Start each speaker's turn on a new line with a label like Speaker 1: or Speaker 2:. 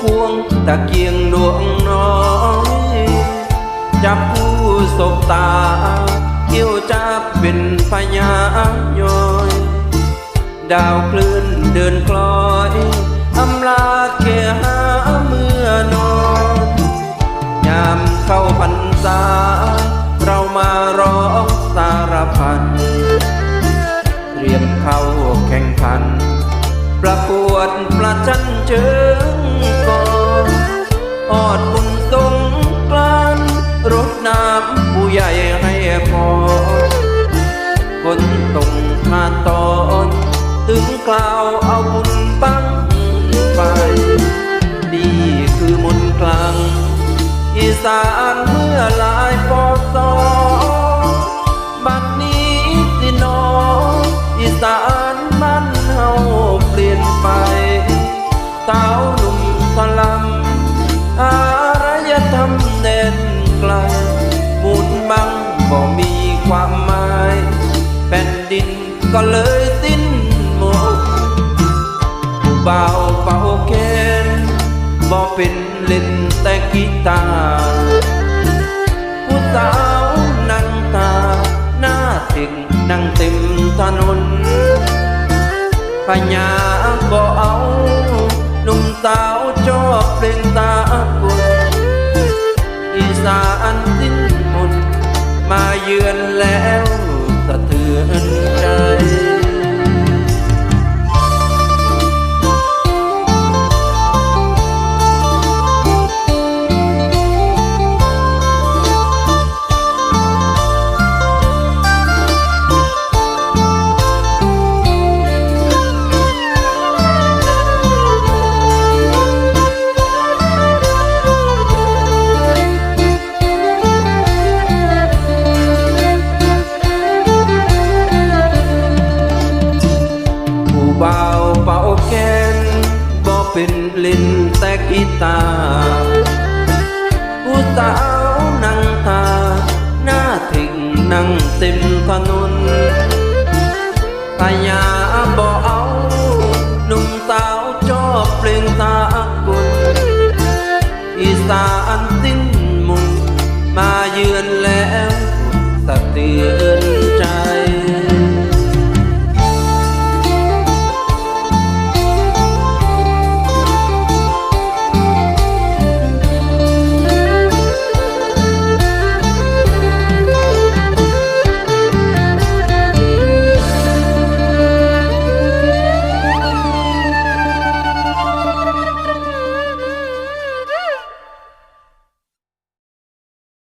Speaker 1: ควงตะเกียงดวงน้อยจับผู้สบตาเกี่ยวจับเป็นพญายอย ดาวคลื่นเดินคล้อยอำลาเกหาเมื่อนอนยามเข้าพรรษา เรามาร้องสารพันเตรียมเข้าแข่งขัน ประกวดประชันเชิง ล่าวเอาบุญบังไฟนี่คือมนต์กลางอีสานเมื่อหลายปอสอบัดนี้สินออีสานมันเฮาเปลี่ยนไปสาวหนุ่มสลัมอารยธรรมเด่นไกลหมุนบังบ่มีความหมาย แผ่นดินก็เลยสิ้นหมด บ่าวเป่าแคนบ่เป็นเล่นแต่กีตาร์ผู้สาวนั่งตา หน้าถึงนั่งเต็มถนนพญาบ่เอาหนุ่มสาวชอบเพลงตากุล บ่าวเป่าแคนบ่เป็นเล่นแต่กีตาผู้สาวนั่งตา หน้าถึงนั่งเต็มถนนพญาบ่เอาหนุ่มสาวชอบเพลงตากุลอีสานสิ้นมุนมาเยือนแล้วสะเตือน